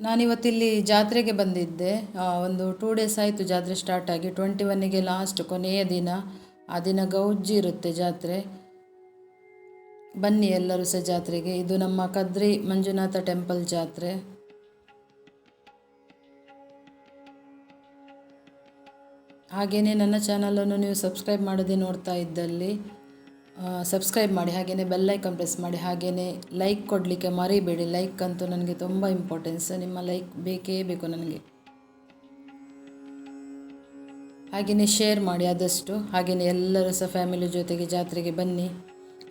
ನಾನಿವತ್ತಿಲ್ಲಿ ಜಾತ್ರೆಗೆ ಬಂದಿದ್ದೆ. ಒಂದು ಟೂ ಡೇಸ್ ಆಯಿತು ಜಾತ್ರೆ ಸ್ಟಾರ್ಟ್ ಆಗಿ. ಟ್ವೆಂಟಿ ಒನ್ನಿಗೆ ಲಾಸ್ಟ್ ಕೊನೆಯ ದಿನ, ಆ ದಿನ ಗೌಜ್ಜಿ ಇರುತ್ತೆ ಜಾತ್ರೆ. ಬನ್ನಿ ಎಲ್ಲರೂ ಸಹ ಜಾತ್ರೆಗೆ. ಇದು ನಮ್ಮ ಕದ್ರಿ ಮಂಜುನಾಥ ಟೆಂಪಲ್ ಜಾತ್ರೆ. ಹಾಗೆಯೇ ನನ್ನ ಚಾನಲನ್ನು ನೀವು ಸಬ್ಸ್ಕ್ರೈಬ್ ಮಾಡದೆ ನೋಡ್ತಾ ಇದ್ದಲ್ಲಿ. ಸಬ್ಸ್ಕ್ರೈಬ್ ಮಾಡಿ ಹಾಗೆಯೇ ಬೆಲ್ಲೈಕನ್ ಪ್ರೆಸ್ ಮಾಡಿ ಹಾಗೆಯೇ ಲೈಕ್ ಕೊಡಲಿಕ್ಕೆ ಮರಿಬೇಡಿ. ಲೈಕ್ ಅಂತೂ ನನಗೆ ತುಂಬ ಇಂಪಾರ್ಟೆನ್ಸ್ ನಿಮ್ಮ ಲೈಕ್ ಬೇಕೇ ಬೇಕು ನನಗೆ. ಹಾಗೆಯೇ ಶೇರ್ ಮಾಡಿ ಆದಷ್ಟು. ಹಾಗೆಯೇ ಎಲ್ಲರೂ ಸಹ ಫ್ಯಾಮಿಲಿ ಜೊತೆಗೆ ಜಾತ್ರೆಗೆ ಬನ್ನಿ.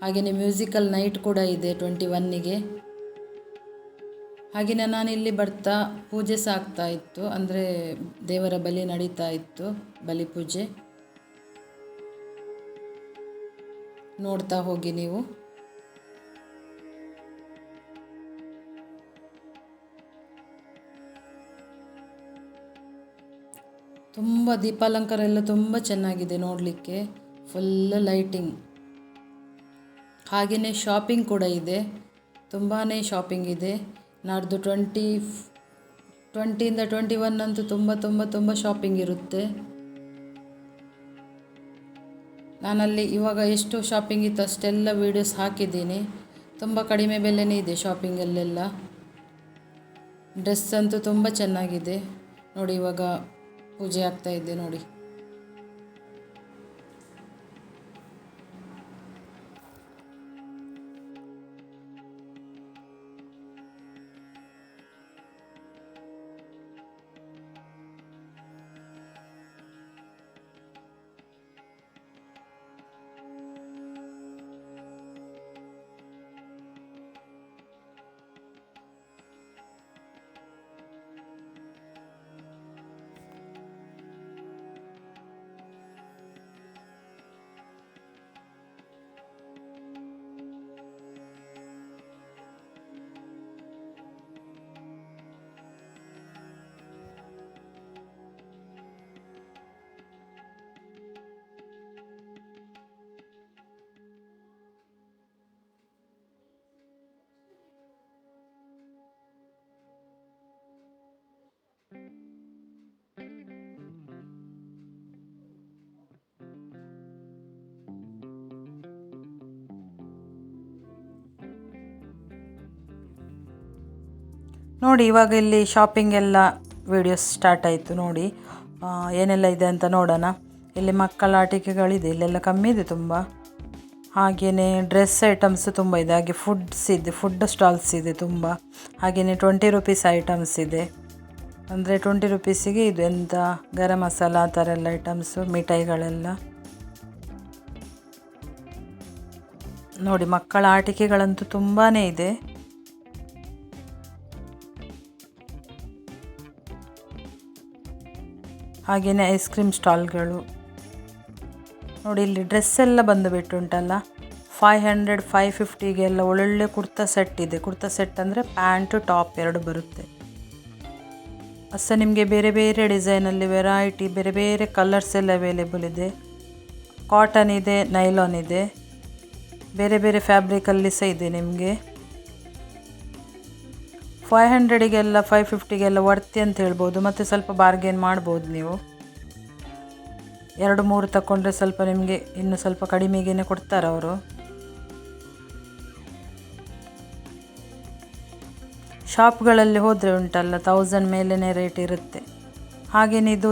ಹಾಗೆಯೇ ಮ್ಯೂಸಿಕಲ್ ನೈಟ್ ಕೂಡ ಇದೆ ಟ್ವೆಂಟಿ ಒನ್ನಿಗೆ ಹಾಗೆಯೇ ಇಲ್ಲಿ ಬರ್ತಾ ಪೂಜೆ ಆಗ್ತಾ ಇತ್ತು. ಅಂದರೆ ದೇವರ ಬಲಿ ನಡೀತಾ ಇತ್ತು, ಬಲಿ ಪೂಜೆ. ನೋಡ್ತಾ ಹೋಗಿ ನೀವು. ತುಂಬ ದೀಪಾಲಂಕಾರ ಎಲ್ಲ ತುಂಬ ಚೆನ್ನಾಗಿದೆ ನೋಡಲಿಕ್ಕೆ. ಫುಲ್ ಲೈಟಿಂಗ್ ಹಾಗೆಯೇ ಶಾಪಿಂಗ್ ಕೂಡ ಇದೆ. ತುಂಬಾ ಶಾಪಿಂಗ್ ಇದೆ. ನಾಡ್ದು ಟ್ವೆಂಟಿ ಟ್ವೆಂಟಿಯಿಂದ ಟ್ವೆಂಟಿ ಒನ್ ಅಂತೂ ತುಂಬ ತುಂಬ ತುಂಬ ಶಾಪಿಂಗ್ ಇರುತ್ತೆ. ನಾನಲ್ಲಿ ಇವಾಗ ಎಷ್ಟು ಶಾಪಿಂಗ್ ಇತ್ತು ಅಷ್ಟೆಲ್ಲ ವೀಡಿಯೋಸ್ ಹಾಕಿದ್ದೀನಿ. ತುಂಬ ಕಡಿಮೆ ಬೆಲೆನೇ ಇದೆ ಶಾಪಿಂಗಲ್ಲೆಲ್ಲ ಡ್ರೆಸ್ ಅಂತೂ ತುಂಬ ಚೆನ್ನಾಗಿದೆ. ನೋಡಿ ಇವಾಗ ಪೂಜೆ ಆಗ್ತಾಯಿದೆ ನೋಡಿ. ನೋಡಿ, ಇವಾಗ ಇಲ್ಲಿ ಶಾಪಿಂಗ್ ಎಲ್ಲ ವಿಡಿಯೋಸ್ ಸ್ಟಾರ್ಟ್ ಆಯಿತು ನೋಡಿ. ಏನೆಲ್ಲ ಇದೆ ಅಂತ ನೋಡೋಣ. ಇಲ್ಲಿ ಮಕ್ಕಳ ಆಟಿಕೆಗಳಿದೆ, ಇಲ್ಲೆಲ್ಲ ಕಮ್ಮಿ ಇದೆ ತುಂಬ. ಹಾಗೆಯೇ ಡ್ರೆಸ್ ಐಟಮ್ಸ್ ತುಂಬ ಇದೆ, ಹಾಗೆ ಫುಡ್ಸ್ ಇದೆ ಫುಡ್ ಸ್ಟಾಲ್ಸ್ ಇದೆ ತುಂಬ. ಹಾಗೆಯೇ ಟ್ವೆಂಟಿ ರುಪೀಸ್ ಐಟಮ್ಸ್ ಇದೆ. ಅಂದರೆ ಟ್ವೆಂಟಿ ರುಪೀಸಿಗೆ ಇದು ಎಂಥ ಗರಂ ಮಸಾಲ, ಆ ಥರ ಎಲ್ಲ ಐಟಮ್ಸು ಮಿಠಾಯಿಗಳೆಲ್ಲ. ನೋಡಿ, ಮಕ್ಕಳ ಆಟಿಕೆಗಳಂತೂ ತುಂಬಾ ಇದೆ. ಹಾಗೆಯೇ ಐಸ್ ಕ್ರೀಮ್ ಸ್ಟಾಲ್ಗಳು ನೋಡಿ ಇಲ್ಲಿ ಡ್ರೆಸ್ ಎಲ್ಲ ಉಂಟಲ್ಲ ಫೈವ್ ಹಂಡ್ರೆಡ್ ಫೈವ್ ಫಿಫ್ಟಿಗೆಲ್ಲ ಒಳ್ಳೊಳ್ಳೆ ಕುರ್ತಾ ಸೆಟ್ ಇದೆ. ಕುರ್ತಾ ಸೆಟ್ ಅಂದರೆ ಪ್ಯಾಂಟು ಟಾಪ್ ಎರಡು ಬರುತ್ತೆ. ಅಸ ನಿಮಗೆ ಬೇರೆ ಬೇರೆ ಡಿಸೈನಲ್ಲಿ ವೆರೈಟಿ ಬೇರೆ ಬೇರೆ ಕಲರ್ಸ್ ಎಲ್ಲ ಅವೈಲೇಬಲ್ ಇದೆ. ಕಾಟನ್ ಇದೆ ನೈಲಾನ್ ಇದೆ. ಬೇರೆ ಬೇರೆ ಫ್ಯಾಬ್ರಿಕಲ್ಲಿ ಸಹ ಇದೆ ನಿಮಗೆ. ಫೈವ್ ಹಂಡ್ರೆಡಿಗೆಲ್ಲ ಫೈವ್ ಫಿಫ್ಟಿಗೆಲ್ಲ ವರ್ತಿ ಅಂತ ಹೇಳ್ಬೋದು. ಮತ್ತು ಸ್ವಲ್ಪ ಬಾರ್ಗೇನ್ ಮಾಡ್ಬೋದು ನೀವು. ಎರಡು, ಮೂರು ತಗೊಂಡ್ರೆ ಸ್ವಲ್ಪ ನಿಮಗೆ ಇನ್ನು ಸ್ವಲ್ಪ ಕಡಿಮೆಗೇನೆ ಕೊಡ್ತಾರೆ ಅವರು. ಶಾಪ್ಗಳಲ್ಲಿ ಹೋದರೆ ಉಂಟಲ್ಲ ತೌಸಂಡ್ ಮೇಲೇ ರೇಟ್ ಇರುತ್ತೆ. ಹಾಗೆಯೇ ಇದು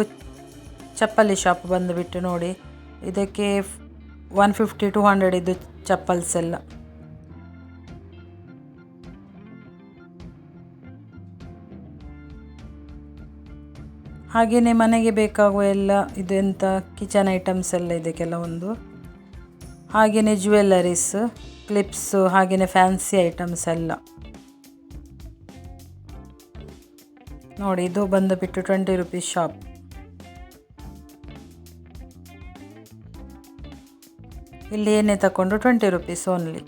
ಚಪ್ಪಲಿ ಶಾಪ್ ಬಂದುಬಿಟ್ಟು ನೋಡಿ, ಇದಕ್ಕೆ ಒನ್ ಫಿಫ್ಟಿ ಟು ಹಂಡ್ರೆಡ್ ಇದು ಚಪ್ಪಲ್ಸ್ ಎಲ್ಲ. ಹಾಗೆಯೇ ಮನೆಗೆ ಬೇಕಾಗುವ ಎಲ್ಲ ಇದೆಂಥ ಕಿಚನ್ ಐಟಮ್ಸ್ ಎಲ್ಲ ಇದೆ ಕೆಲವೊಂದು. ಹಾಗೆಯೇ ಜ್ಯುವೆಲ್ಲರೀಸ್ ಕ್ಲಿಪ್ಸು ಹಾಗೆಯೇ ಫ್ಯಾನ್ಸಿ ಐಟಮ್ಸ್ ಎಲ್ಲ. ನೋಡಿ, ಇದು ಬಂದುಬಿಟ್ಟು ಟ್ವೆಂಟಿ ರುಪೀಸ್ ಶಾಪ್ ಇಲ್ಲಿ ಏನೇ ತಗೊಂಡು ಟ್ವೆಂಟಿ ರುಪೀಸ್ ಓನ್ಲಿ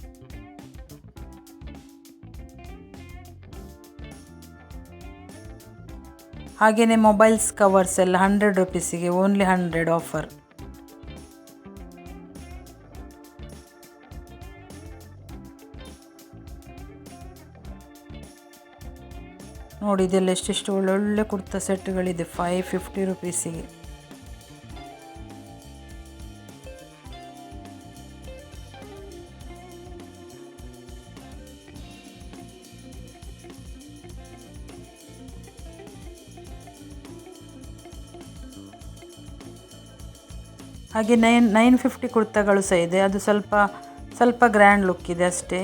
ಹಾಗೆಯೇ ಮೊಬೈಲ್ಸ್ ಕವರ್ಸ್ ಎಲ್ಲ ಹಂಡ್ರೆಡ್ ರುಪೀಸಿಗೆ ಓನ್ಲಿ ಹಂಡ್ರೆಡ್ ಆಫರ್ ನೋಡಿ, ಇದೆಲ್ಲ ಎಷ್ಟೆಷ್ಟು ಒಳ್ಳೊಳ್ಳೆ ಕುರ್ತಾ ಸೆಟ್ಗಳಿದೆ ಫೈವ್ ಫಿಫ್ಟಿ ರುಪೀಸಿಗೆ ಹಾಗೆ ನೈನ್ ನೈನ್ ಫಿಫ್ಟಿ ಕುರ್ತಾಗಳು ಸಹ ಇದೆ. ಅದು ಸ್ವಲ್ಪ ಸ್ವಲ್ಪ ಗ್ರ್ಯಾಂಡ್ ಲುಕ್ ಇದೆ ಅಷ್ಟೇ.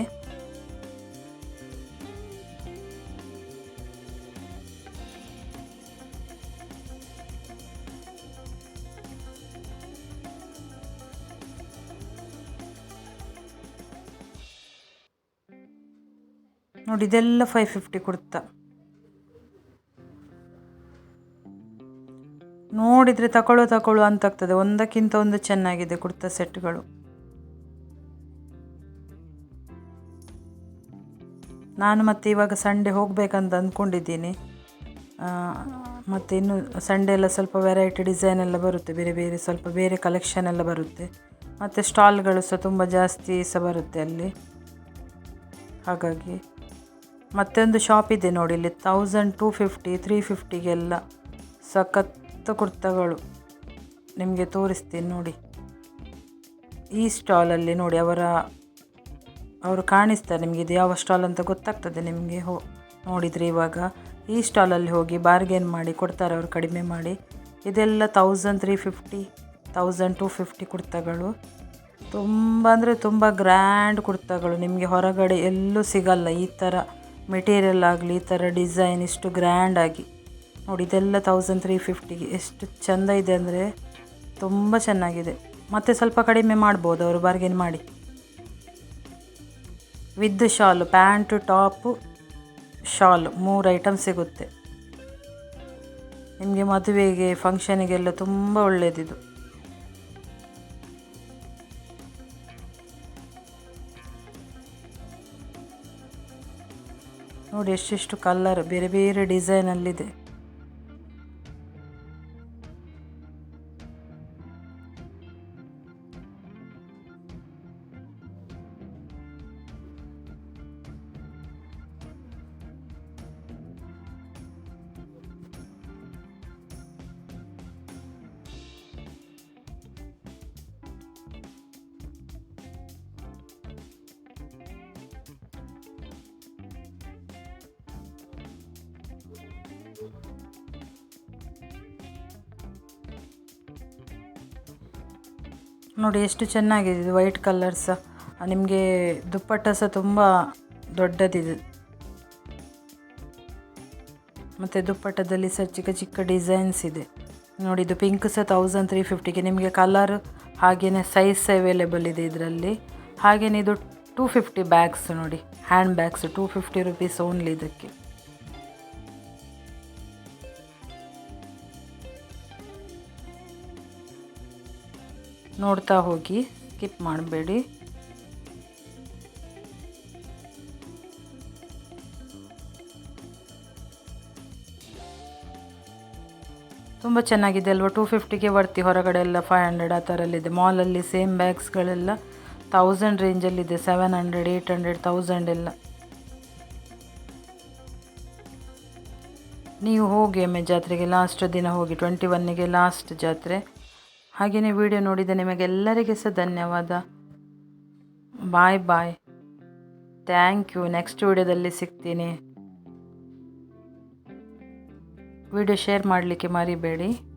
ನೋಡಿ, ಇದೆಲ್ಲ ಫೈವ್ ಫಿಫ್ಟಿ ಕುರ್ತಾ. ನೋಡಿದರೆ ತಗೊಳ್ಳೋ ತಗೊಳ್ಳೋ ಅಂತಾಗ್ತದೆ. ಒಂದಕ್ಕಿಂತ ಒಂದು ಚೆನ್ನಾಗಿದೆ ಕುರ್ತಾ ಸೆಟ್ಗಳು. ನಾನು ಮತ್ತೆ ಇವಾಗ ಸಂಡೆ ಹೋಗಬೇಕಂತ ಅಂದ್ಕೊಂಡಿದ್ದೀನಿ. ಮತ್ತು ಇನ್ನು ಸಂಡೇ ಎಲ್ಲ ಸ್ವಲ್ಪ ವೆರೈಟಿ ಡಿಸೈನ್ ಎಲ್ಲ ಬರುತ್ತೆ. ಬೇರೆ ಬೇರೆ ಸ್ವಲ್ಪ ಬೇರೆ ಕಲೆಕ್ಷನ್ ಎಲ್ಲ ಬರುತ್ತೆ. ಮತ್ತು ಸ್ಟಾಲ್ಗಳು ಸಹ ತುಂಬ ಜಾಸ್ತಿ ಸಹ ಬರುತ್ತೆ ಅಲ್ಲಿ. ಹಾಗಾಗಿ ಮತ್ತೊಂದು ಶಾಪ್ ಇದೆ ನೋಡಿ ಇಲ್ಲಿ ತೌಸಂಡ್ ಟೂ ಫಿಫ್ಟಿ ತ್ರೀ ಫಿಫ್ಟಿಗೆಲ್ಲ ಸಖತ್ತು ಕುರ್ತಗಳು ನಿಮಗೆ ತೋರಿಸ್ತೀನಿ ನೋಡಿ. ಈ ಸ್ಟಾಲಲ್ಲಿ ನೋಡಿ ಅವರ, ಅವರು ಕಾಣಿಸ್ತಾರೆ ನಿಮಗೆ ಇದು ಯಾವ ಸ್ಟಾಲ್ ಅಂತ ಗೊತ್ತಾಗ್ತದೆ ನಿಮಗೆ ಹೋ, ನೋಡಿದರೆ ಇವಾಗ. ಈ ಸ್ಟಾಲಲ್ಲಿ ಹೋಗಿ ಬಾರ್ಗೇನ್ ಮಾಡಿ ಕೊಡ್ತಾರೆ ಅವರು ಕಡಿಮೆ ಮಾಡಿ. ಇದೆಲ್ಲ thousand three fifty thousand two fifty ಕುರ್ತಗಳು. ತುಂಬ ಅಂದರೆ ತುಂಬ ಗ್ರ್ಯಾಂಡ್ ಕುರ್ತಗಳು. ನಿಮಗೆ ಹೊರಗಡೆ ಎಲ್ಲೂ ಸಿಗಲ್ಲ ಈ ಥರ ಮೆಟೀರಿಯಲ್ ಆಗಲಿ, ಈ ಥರ ಡಿಸೈನ್ ಇಷ್ಟು ಗ್ರ್ಯಾಂಡಾಗಿ ನೋಡಿ, ಇದೆಲ್ಲ ತೌಸಂಡ್ ತ್ರೀ ಫಿಫ್ಟಿಗೆ ಎಷ್ಟು ಚೆಂದ ಇದೆ ಅಂದರೆ ತುಂಬ ಚೆನ್ನಾಗಿದೆ. ಮತ್ತು ಸ್ವಲ್ಪ ಕಡಿಮೆ ಮಾಡ್ಬೋದು, ಅವರು ಬಾರ್ಗೇನ್ ಮಾಡಿ. ವಿದ್ ಶಾಲು ಪ್ಯಾಂಟು ಟಾಪು ಶಾಲು ಮೂರು ಐಟಮ್ ಸಿಗುತ್ತೆ. ನಿಮಗೆ ಮದುವೆಗೆ ಫಂಕ್ಷನಿಗೆಲ್ಲ ತುಂಬ ಒಳ್ಳೆಯದಿದು ನೋಡಿ, ಎಷ್ಟೆಷ್ಟು ಕಲ್ಲರ್ ಬೇರೆ ಬೇರೆ ಡಿಸೈನಲ್ಲಿದೆ ನೋಡಿ ಎಷ್ಟು ಚೆನ್ನಾಗಿದೆ ಇದು ವೈಟ್ ಕಲರ್ ಸಹ ನಿಮಗೆ ದುಪ್ಪಟ್ಟ ಸಹ ತುಂಬ ದೊಡ್ಡದಿದೆ. ಮತ್ತು ದುಪ್ಪಟ್ಟದಲ್ಲಿ ಸಹ ಚಿಕ್ಕ ಚಿಕ್ಕ ಡಿಸೈನ್ಸ್ ಇದೆ. ನೋಡಿ ಇದು ಪಿಂಕ್ ಸಹ ತೌಸಂಡ್ ತ್ರೀ ಫಿಫ್ಟಿಗೆ ನಿಮಗೆ ಕಲರ್ ಹಾಗೆಯೇ ಸೈಜ್ ಅವೈಲೇಬಲ್ ಇದೆ ಇದರಲ್ಲಿ. ಹಾಗೆಯೇ ಇದು ಟೂ ಫಿಫ್ಟಿ ಬ್ಯಾಗ್ಸ್ ನೋಡಿ hand bags two fifty rupees only ಇದಕ್ಕೆ. ನೋಡ್ತಾ ಹೋಗಿ ಸ್ಕಿಪ್ ಮಾಡಬೇಡಿ. ತುಂಬ ಚೆನ್ನಾಗಿದೆ ಅಲ್ವಾ? ಟೂ ಫಿಫ್ಟಿಗೆ ಬರ್ತಿ ಹೊರಗಡೆ ಎಲ್ಲ ಫೈವ್ ಹಂಡ್ರೆಡ್ ಆ ಥರಲ್ಲಿದೆ ಮಾಲಲ್ಲಿ ಸೇಮ್ ಬ್ಯಾಗ್ಸ್ಗಳೆಲ್ಲ thousand ರೇಂಜಲ್ಲಿದೆ seven hundred eight hundred thousand ಎಲ್ಲ. ನೀವು ಹೋಗಿ ಎಮ್ಮೆ ಜಾತ್ರೆಗೆ ಲಾಸ್ಟ್ ದಿನ ಹೋಗಿ ಟ್ವೆಂಟಿ ಒನ್ನಿಗೆ ಲಾಸ್ಟ್ ಜಾತ್ರೆ. ಹಾಗೆಯೇ ವಿಡಿಯೋ ನೋಡಿದ ನಿಮಗೆಲ್ಲರಿಗೆ ಸಹ ಧನ್ಯವಾದ. Bye bye thank you next ವಿಡಿಯೋದಲ್ಲಿ ಸಿಗ್ತೀನಿ. ವಿಡಿಯೋ ಶೇರ್ ಮಾಡಲಿಕ್ಕೆ ಮರಿಬೇಡಿ.